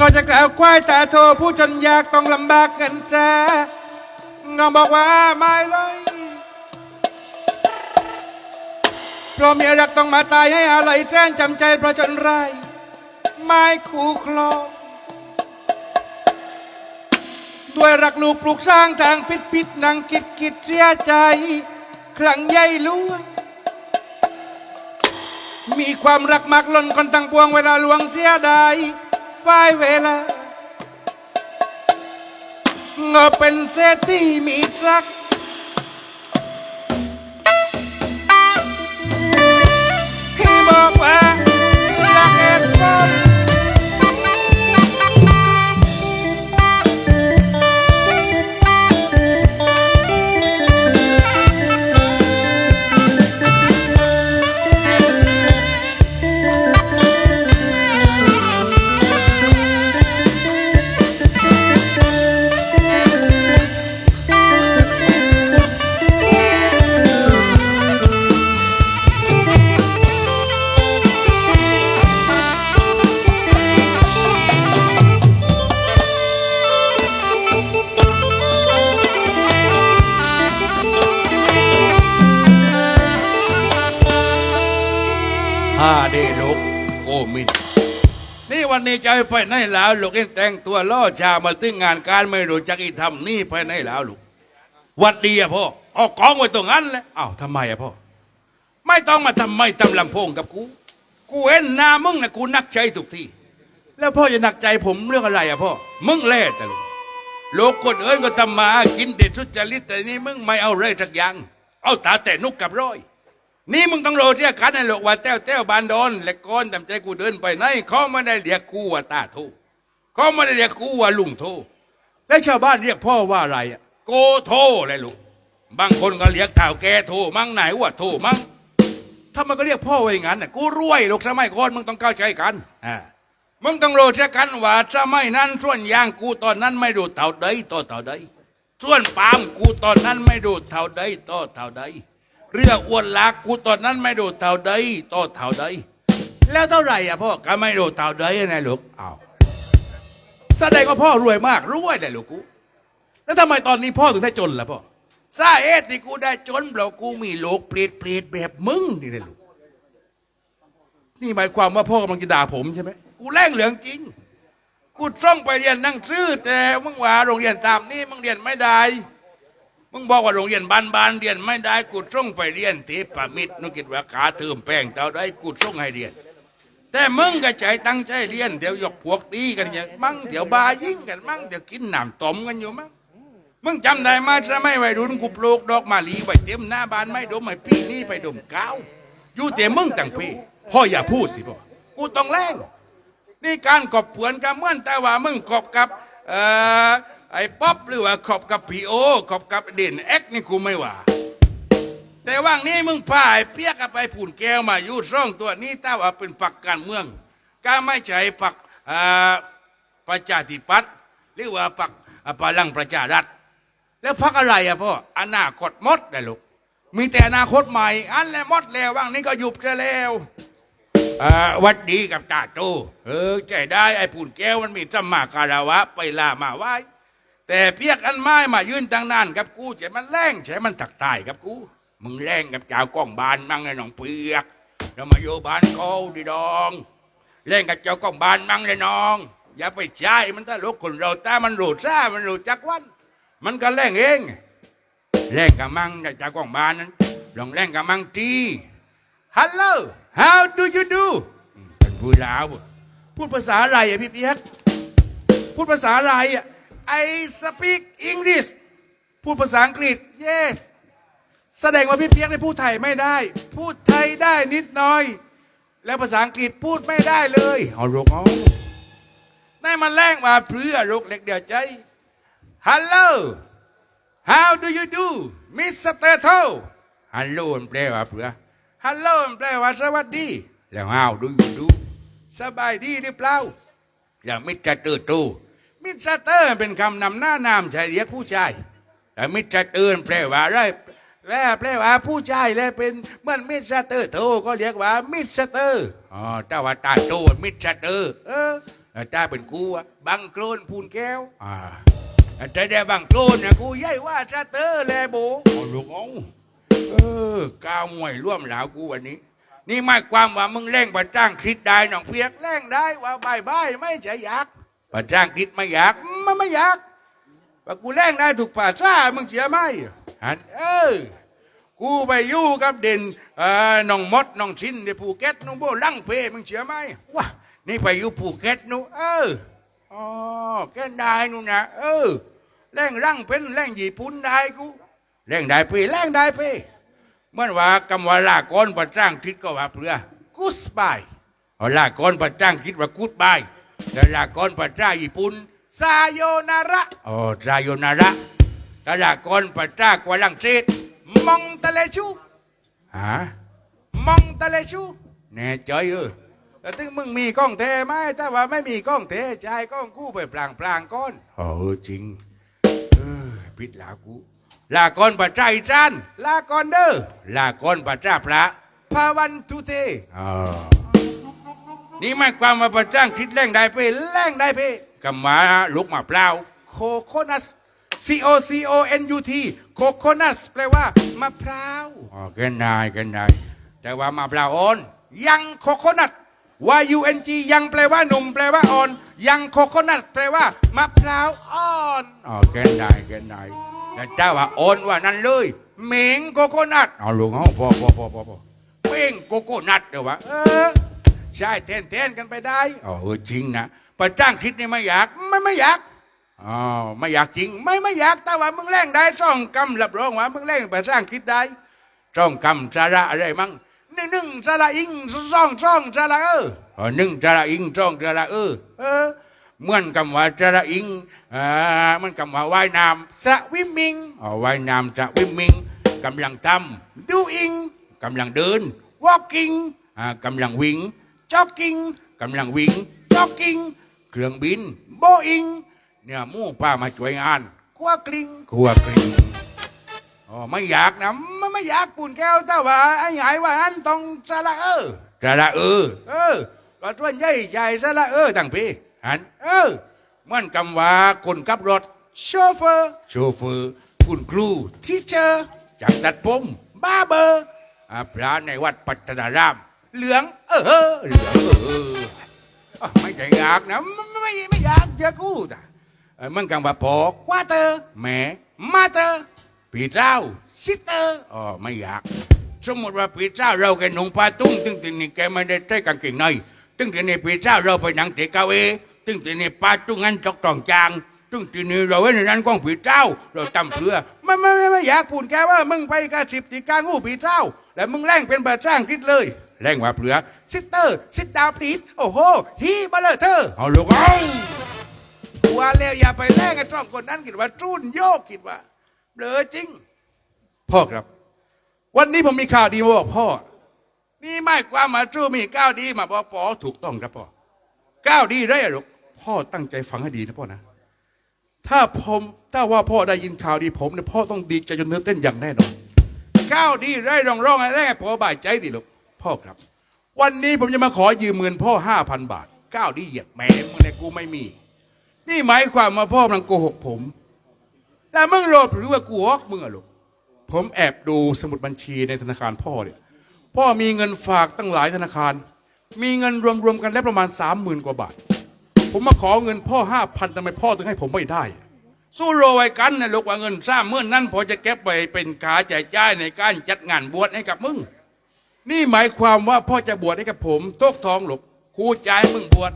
ก็จะกล่าวควายแตาโทผู้จนยากต้องลำบากกันจ้างอบอกว่าไม่เลยเพราะเมียรักต้องมาตายให้อะไรแจ้งจำใจเพราะจนไรไม่คู่ครองด้วยรักลูกปลูกสร้างทางพิษพิษนังกิดกิดเสียใจ ครั้งใหญ่หลวงมีความรักมากล้นคนตั้งปวงเวลาลวงเสียดายายเวลาเงาเป็นเศรษฐีมีสักที่บอกว่ารักเหตุผล ฮ่าเด้ลูกโกมินนี่วันนี้จะไปไหนแล้วลูกเอ็งแต่งตัวล่อชามาตึงงานการไม่รู้จักอีทำนี่ไปไหนแล้วลูกวัดดีอะพ่อเอากองไว้ตรงนั้นแหละอ้าวทำไมอะพ่อไม่ต้องมาทำไมตำลำโพงกับกู กูเห็นหน้ามึงนะกูนักใจทุกที่แล้วพ่อจะหนักใจผมเรื่องอะไรอะพ่อมึงแล่แต่ลูกโลกคนเอิญก็ทำมาหากินเด็ดสุจริตแต่นี่มึงไม่เอาเลยสักอย่าง เอาตาแต่นุกกับร้อย นี่มึงต้องโรเรียกกันนะลูกว่าแต้วแต้วบานดอนและก้อนทำใจกูเดินไปไหนเขาไม่ได้เรียกกูว่าตาโทเขาไม่ได้เรียกกูว่าลุงโทแล้วชาวบ้านเรียกพ่อว่าอะไรอะโกโทเลยลูกบางคนก็เรียกข่าวแกโทมั่งไหนว่าโทมั่งถ้ามันก็เรียกพ่อว่าอย่างนั้นน่ะกูรวยลูกสมัยก่อนมึงต้องเข้าใจกันอ่ามึงต้องรเรียกกันว่าสมัยนั้นส่วนยางกูตอนนั้นไม่ดูเท่าใดต่อเท่าใดส่วนปามกูตอนนั้นไม่ดูเท่าใดต่อเท่าใด เรืออ้วนลากกูตอนนั้นไม่ดูเท่าใดต่อเท่าใดแล้วเท่าไหร่อะพ่อก็ไม่ดูเท่าใดนะลูกอ้าวแสดงว่าพ่อรวยมากรวยเลยลูกกูแล้วทำไมตอนนี้พ่อถึงได้จนล่ะพ่อสาเหตุที่กูได้จนเพราะกูมีโลกเปรตเปรตแบบมึงนี่นะลูกนี่หมายความว่าพ่อกำลังจะด่าผมใช่ไหมกูแรงเหลืองจริง กูต้องไปเรียนนั่งซื่อแต่มึงว่าโรงเรียนตามนี้มึงเรียนไม่ได้ มึงบอกว่าโรงเรียนบ้านบานเรียนไม่ได้กูส่งไปเรียนทีปามิตรนุกิจว่าขาเติมแป้งเท่าได้กูส่งให้เรียน แต่มึงก็ใจตั้งใจเรียนเดี๋ยวยกพวกตีกันอย่างมั่งเดี๋ยวบายิงกันมั่งเดี๋ยวกินหน้ำต้มกันอยู่มั่งมึงจำได้ไหมจะไม่วัยรุ่นกูปลูกดอกมะลิไว้เต็มหน้าบ้านไม่ดมไม่ปีนี้ไปดมกาวอยู่แต่มึงตั้งปีพ่ออย่าพูดสิพ่อกูต้องแรงนี่การกอบเปือนกันเมื่อนแต่ว่ามึงกอบกับเอ่อ ไอ้ป๊อปหรือว่าขอบกับพีโอขอบกับเด่นเอ็กนี่กูไม่ว่า แต่ว่างนี้มึงพาไอ้เปียกกับไปผุนแก้วมาอยู่ซ่องตัวนี้ถ้าว่าเป็นฝักการเมืองก็ไม่ใช่ฝักประชาธิปัตย์หรือว่าฝักอ่าพลังประชารัฐ แล้วพักอะไรอะพ่ออนาคตมดเลยลูกมีแต่อนาคตใหม่ อันแล้วมดแล้วว่างนี้ก็หยุบซะแล้วอวัดดีกับตาโตเออใจได้ไอ้ผุนแก้วมันมีสัมมาคารวะไปลามาไหว้ แต่เพียกอันไม้มายื่นตั้งนานกับกูใช่มันแรงใช่มันถักตายกับกู มึงแรงกับเจ้ากล้องบานมั่งไอ้น้องเปียกแล้วมาอยู่บ้านเขาดิดองแรงกับเจ้ากล้องบานมั่งเลยน้อง อย่าไปใช้มันถ้าลูกคนเราตามันรู้ซ่ามันรู้จักวัน มันก็แรงเองแรงกับมั่งเจ้ากล้องบานนั้นลองแรงกับมั่งทีฮัลโหล how do you do เป็นผู้ลาวพูดภาษาอะไรอะพี่เปียกพูดภาษาอะไรอะ I speak English พูดภาษาอังกฤษ yes แสดงว่าพี่เพียกได้พูดไทยไม่ได้ พูดไทยได้นิดหน่อย แล้วภาษาอังกฤษพูดไม่ได้เลยเอาลูกเอาได้มันแรงมาเพื่อลูกเล็กเดียวใจ Hello how do you do Mr. t o ฮัลโหลมันแปลว่าเพื่อ Hello มันแปลว่าสวัสดี แล้ว how do you do สบายดีหรือเปล่าอย่างมิตรเตอร์ตู มิตรเตอร์เป็นคำนำหน้านามใช้เรียกผู้ชายแต่มิตรเตอร์แปลว่าอะไรแปลแปลว่าผู้ชายแล้วเป็นเหมื่อนมิตรเตอร์โตก็เรียกว่ามิตรเตอร์อ๋อแต่ว่าตาโตมิตรเตอร์เออแล้วจ้าเป็นกูบังโคลนพูนแก้วอ่าแต่ได้บังโคลนนะกูใหญ่ว่าชาเตอร์แลโบเอลูกเอาเออก้าวมวยร่วมหลาวกูวันนี้นี่หมายความว่ามึงเร่งปรจ้างคิดได้น้องเพียกเร่งได้ว่าบายบายไม่ใช่อยากป ระจ้างคิดไม่อยากมันไม่อยากว่ากูเร่งได้ถูกป่าซ่ามึงเสียไหมฮันเออกูไปอยู่กับเด่นน้องมดน้องชินในภูเก็ตน้องโบลังเพมึงเชื่อไหมวะนี่ไปอยู่ภูเก็ตนู้เอออ๋อแกนได้นู่นนะเออแรงรังเป็นแรงญี่ปุ่นได้กูแรงได้เพแรงได้เพเมื่อว่ากำว่าลากรประจ้างคิดก็ว่าเพื่อกูสบายเอาลากรประจ้างคิดว่ากูดบาย แต่ลากรประจ้าญี่ปุ่นซาโยนาระอ๋อซาโยนาระตลากอนปัจจากวาลังเศสมองตะเลชูฮะมองตะเลชูแน่ใจเออแต่ถึงมึงมีกล้องเทไหมถ้าว่าไม่มีกล้องเทใจกล้องกู้ไปพลางพลางก้อนเออจริงเออพิดลากูลากอนปัจจาอีจานลากอนเด้อลากอนปัจจาพระพาวันทุเทอ๋อ นี่หมายความว่าประจ้างคิดแรงได้ไปแรงได้ไปกับหมาลุกมาเปล่าโคโคนัส C O C O N U T โคโคนัสแปลว่ามะพร้าวอ๋อเกันนายเกันนายแต่ว่ามะพร้าวอ่อนยังโคโคนัท Y U N G ยังแปลว่าหนุ่มแปลว่าอ่อน ยังโคโคนัทแปลว่ามะพร้าวอ่อนอ๋อเกันนายเกันนายแต่เจ้าว่าอ่อนว่านั้นเลยเหม่งโคโคนัทเอาลุงเอาพอพอพอพอพอเม่งโกโกนัทเดี๋ยววะเออ ใช่เทนเทนกันไปได้อ๋อเออจริงนะประจ้างทิศนี่ไม่อยากไม่ไม่อยากอ๋อไม่อยากจริง ไม่ไม่อยากแต่ว่ามึงแรงได้ช่องกำรับรองว่ามึงแรงประจ้างทิศได้ช่องกำสาระอะไรมั่งหนึ่งหนึ่งสาระอิงสองช่องสาระเอออ๋อหนึ่งสาระอิงช่องสาระเออเออเหมือนคำว่าสาระอิงอ่ามันคำว่าว่ายน้ำสะวิมมิงอ๋อว่ายน้ำสะวิมมิงกำลังทำดูอิงกำลังเดิน walking อ่ากำลังวิ่ง jogging กำลังวิ่ง jogging เครื่องบิน Boeing เนี่ยหมู่ป้ามาช่วยงานกัวกลิงกัวกลิงอ๋อไม่อยากนะไม่ไม่อยากปุ่นแก้วแต่ว่าไอ้ใหญ่ว่าอันต้องสระเออสระเออ เออก็ส่วนใหญ่ใจสระเออตั้งพี่หันเออเหมือนคำว่าคนขับรถโชเฟอร์โชเฟอร์คุณครูทีเชอร์จักตัดผมบ้าเบอร์อ่าพระในวัดปัตตนาราม เหลือง เออเหลืองเออไม่ใช่อยากนะไม่ไม่ไม่อยากจะกูแต่มันกังว่าพอควาเตอแม่มาเตอพี่เจ้าซิเตอร์อ๋อไม่อยาก สมมติว่าพี่เจ้าเราแกหนุ่งผ้าตุ้งตึงทีนี้แกไม่ได้ใส่กางเกงในตึงทีนี้พี่เจ้าเราไปนั่งเตะกาเวตึงทีนี้ป้าตุ้งงั้นจอกตองจางตึงทีนี้เราเว้นในนั้นกองพี่เจ้า เราตำเสือไม่ไม่ไม่ไม่อยากพูดแกว่ามึงไปกระสิบตีกางูพี่เจ้าแล้วมึงแร่งเป็นบาจ้างคิดเลย แรงว่าเปลือซิสเตอร์ซิดดาวพลีดโอ้โหฮีมาเลยเธอเอาลูกเอาว่าแล้วอย่าไปแร่งไอ้จ้องคนนั้นคิดว่าจุนโยกคิดว่าเบลอจริง พ่อครับ วันนี้ผมมีข่าวดีมาบอกพ่อ นี่ไม่ความมาจู้มีก้าวดีมาบอกปอถูกต้องครับพ่อก้าวดีได้อะลูกพ่อตั้งใจฟังให้ดีนะพ่อนะ ถ้าผมถ้าว่าพ่อได้ยินข่าวดีผมเนี่ยพ่อต้องดีใจจนเนื้อเต้นอย่างแน่นอนก้าวดีได้รองร้องอะไรพอบายใจดิลูก พ่อครับ วันนี้ผมจะมาขอยืมเงินพ่อห้าพันบาทก้าวดีเหยียบแม่มึงในกูไม่มี นี่หมายความว่าพ่อกำลังโกหกผมแต่มึงโลภหรือว่ากูฮอกมึงอะลูกผมแอบดูสมุดบัญชีในธนาคารพ่อเนี่ยพ่อมีเงินฝากตั้งหลายธนาคาร มีเงินรวมๆกันแล้วประมาณสามหมื่นกว่าบาท ผมมาขอเงินพ่อห้าพันทำไมพ่อถึงให้ผมไม่ได้ สู้โรไว้กันนะลูกว่าเงินสร้างเมื่อนั้นพอจะเก็บไปเป็นขาจ่ายจ่ายในการจัดงานบวชให้กับมึง นี่หมายความว่าพ่อจะบวชให้กับผมโตกทองหรอกครูจายมึงบวช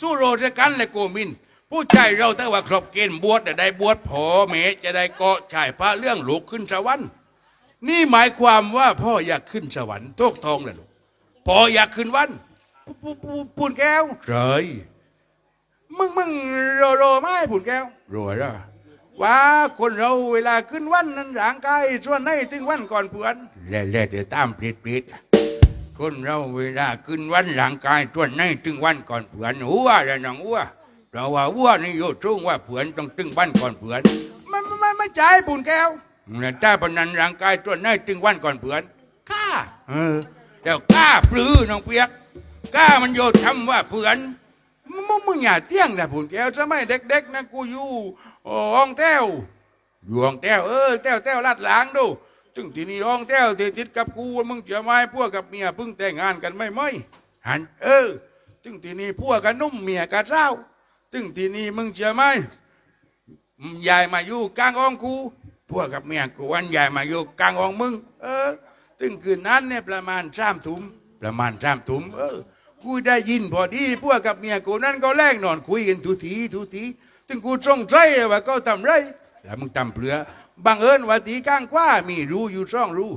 สู้โรจกันเลยโกมิน ผู้ชายเราแต่ว่าครบเกณฑ์บวชแต่ได้บวชพอเมจะได้เกาะชายพระเรื่องลูกขึ้นสวรรค์นี่หมายความว่าพ่ออยากขึ้นสวรรค์โตกทองเลยหรอกพออยากขึ้นวันปูปูปูปูนแก้วใช่มึงมึงโรโรไม่ปูนแก้วรวยแล้ว ว่าคนเราเวลาขึ้นวันนั้นร่างกายส่วนไหนถึงวันก่อนเพื่อนแล้วแล้วแต่ตามผิดผิดคนเราเวลาขึ้นวันร่างกายส่วนไหนถึงวันก่อนเพื่อนหัวแล้วน้องหัวเราว่าหัวนี่โยช่วงว่าเพื่อนต้องถึงวันก่อนเพื่อนไม่ไม่ไม่ไม่ใจปูนแก้วแต่ถ้าปนันร่างกายส่วนไหนถึงวันก่อนเพื่อนข้าเออเดี๋ยวกล้าปลื้อน้องเปียกกล้ามันโยทำว่าเพื่อนมึงมึงมึงอย่าเตี้ยงนะผุนแก้วจะไม่เด็กๆนะกูอยู่ อ๋อห้องแต้วอยู่ห้องแต้วเออแต้วแต้วลาดหลางดูถึงที่นี่ห้องแต้วที่ติดกับกูมึงเจอไม้พวกกับเมียพิ่งแต่งงานกันไม่ไหมหันเออถึงที่นี่พวกกับนุ่มเมียกับเจ้าถึงที่นี่มึงเจอไหมยายมาอยู่กลางห้องกูพวกกับเมียกูวันยายมาอยู่กลางห้องมึง เออถึงคืนนั้นเนี่ยประมาณสามทุ่มประมาณสามทุ่มเออกูได้ยินพอดีพวกกับเมียกูนั่นก็แลกนอนคุยกันทุทีทุที ถึงกูสงสัยว่าเขาทำไรแล้วมึงทำเปลือบังเอิญว่าตีก้างกว่ามีรูอยู่ช่องรู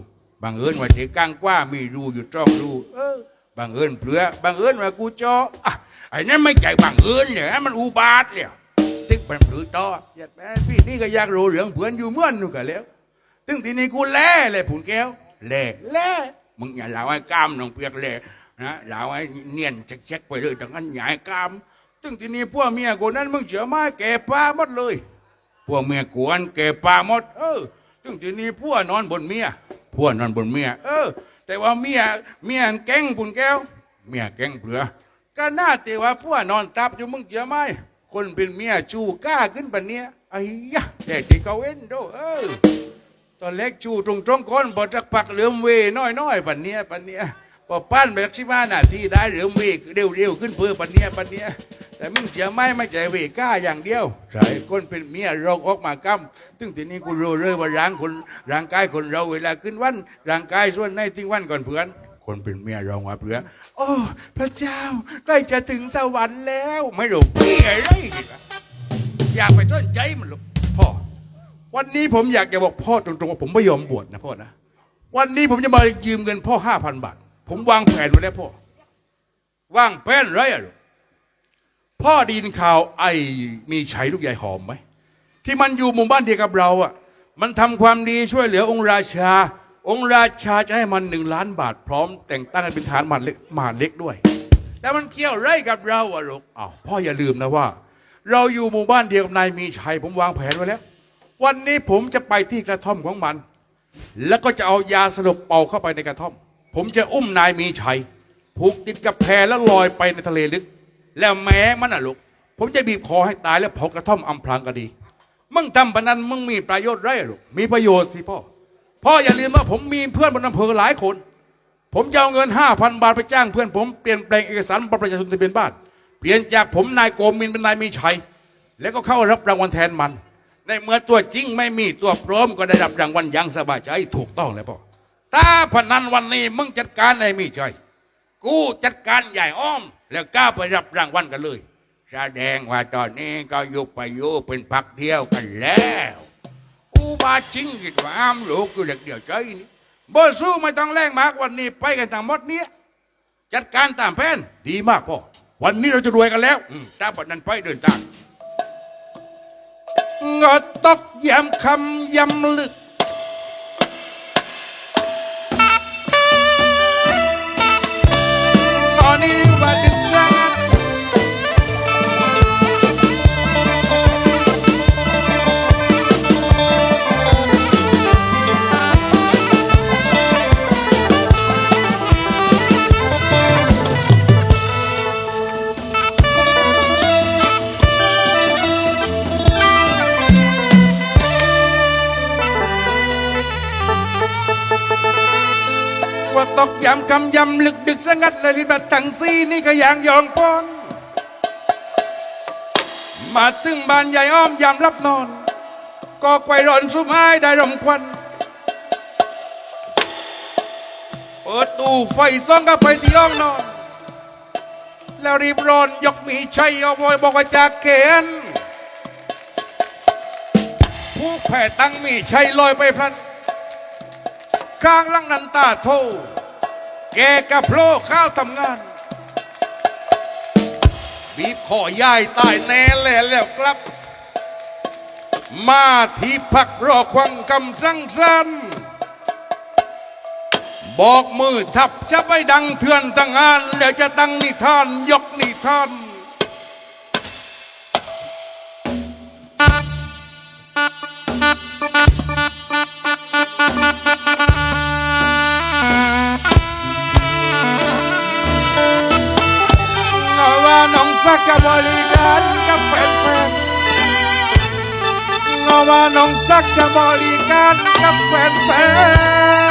บังเอิญว่าตีก้างกว่ามีรูอยู่ช่องรูเออบังเอิญเปลือบังเอิญว่ากูจออะไอ้นั่นไม่ใจบังเอิญเนี่ยมันอุบาทเนี่ยตึงเป็นปลือต่อย่าแม่พี่นี่ก็อยากรู้เรื่องเพื่อนอยู่เมื่อนนู่นกันแล้วถึงทีนี้กูแล่เลยผุนแก้วแล่แล่มึงอย่าเล่าให้กล้ามน้องเปียกแล่นะเล่าให้เนียนเช็คไปเลยดังนั้นอย่าให้กล้าม ถึงที่นี้พวกเมียกูนั้นมึงเชื่อไหมแก่ปลาหมดเลย พวกเมียกวนแก่ปลาหมด เออถึงที่นี้พวกนอนบนเมียพวกนอนบนเมีย เออ แต่ว่าเมียเมียแก้งผุนแก้ว เมียแก้งเปลือก็น่าแต่ว่าพวกนอนตับอยู่มึงเชื่อไหมคนเป็นเมียจูกล้าขึ้นปันเนี้ยไอ้ยะแต่ที่เขาเว้นโดเออตอนเล็กจูตรงตรงก้นบอจักปักเหลือมเวน้อยน้อยปันเนี้ยปันเนี้ยพอปั้นไปสิบห้านาทีได้เหลือมเวเร็วเร็วขึ้นเพื่อปันเนี้ยปันเนี้ย แต่มึงเสียไม่ไม่ใจเวก้าอย่างเดียวใช่คนเป็นเมียเราออกมากำถึงทีนี้กูรู้เลยว่าร่างคนร่างกายคนเราเวลาขึ้นวันร่างกายส่วนในทิ้งวันก่อนเพื่อนคนเป็นเมียเราว่าเพื่อโอ้พระเจ้าใกล้จะถึงสวรรค์แล้ว ไม่รู้เพี่อะไรอยากไปต้นใจมันหรอกพ่อ วันนี้ผมอยากจะบอกพ่อตรงๆว่าผมไม่ยอมบวชนะพ่อนะวันนี้ผมจะมายืมเงินพ่อห้าพันบาท ผมวางแผนไว้แล้วพ่อวางแผนไรอะลูก พ่อดยินข่าวไอ้มีชัยลูกใหญ่หอมไหมที่มันอยู่หมู่บ้านเดียวกับเราอะมันทำความดีช่วยเหลือองค์ราชา องค์ราชาจะให้มันหนึ่งล้านบาท พร้อมแต่งตั้งเป็นฐานมหาดเล็กมาดเล็กด้วย แต่มันเกี่ยวไรกับเราอะลูกอ้าวพ่ออย่าลืมนะว่า เราอยู่หมู่บ้านเดียวกับนายมีชัยผมวางแผนไว้แล้ว วันนี้ผมจะไปที่กระท่อมของมัน แล้วก็จะเอายาสลบเป่าเข้าไปในกระท่อม ผมจะอุ้มนายมีชัยผูกติดกับแพแล้วลอยไปในทะเลลึก แล้วแม้มันน่ะลูกผมจะบีบคอให้ตายแล้วเผากระท่อมอำพรางก็ดี มึงทำปนั้นมึงมีประโยชน์ไรลูกมีประโยชน์สิพ่อพ่ออย่าลืมว่าผมมีเพื่อนบนอำเภอหลายคน ผมจะเอาเงินห้าพันบาทไปจ้างเพื่อนผมเปลี่ยนแปลงเอกสารบัตรประชาชนทะเบียนบ้าน เปลี่ยนจากผมนายโกมินเป็นนายมีชัย แล้วก็เข้ารับรางวัลแทนมัน ในเมื่อตัวจริงไม่มีตัวปลอมก็ได้รับรางวัลอยังสบายใจถูกต้องเลยพ่อถ้าพนันวันนี้มึงจัดการนายมีชัยกูจัดการใหญ่อ้อม แล้วก้าวไปรับรางวัลกันเลย แสดงว่าตอนนี้ก็ยุบไปยุบเป็นพักเดียวกันแล้วอุบาจริงกิดว่าอ้ามโลกกูเด็กเดียวใจนี่บ่สู้ไม่ต้องแรงมากวันนี้ไปกันทั้งหมดเนี้ยจัดการตามแผนดีมากพ่อวันนี้เราจะรวยกันแล้วอืมถ้าบัดนั้นไปเดินทางงอตอกยำคำยำลึก สงัดเลยลิบัดทั้งซีนี่ก็อย่างยองปอน มาถึงบ้านใหญ่อ้อมยามรับนอน ก็ไกวร้อนสุมหายได้รมควันเปิดตู้ไฟซ่องก็ไปที่ห้องนอน แล้วรีบร้อนยกมีชัยเอาไว้บอกว่าจากเขนผู้แผ่ตั้งมีชัยลอยไปพลันข้างลังนันตาโท แกกระโพลข้าวทำงาน บีบคอยายตายแน่แล้วแล้วครับ มาที่พักรอควังกำจังสันบอกมือทับจะไปดังเถื่อนตั้งงาน แล้วจะตั้งนิทานยกนิทาน บริการกับแฟนแฟนเพาะว่าน้องซักจะบริการกับแฟนแฟน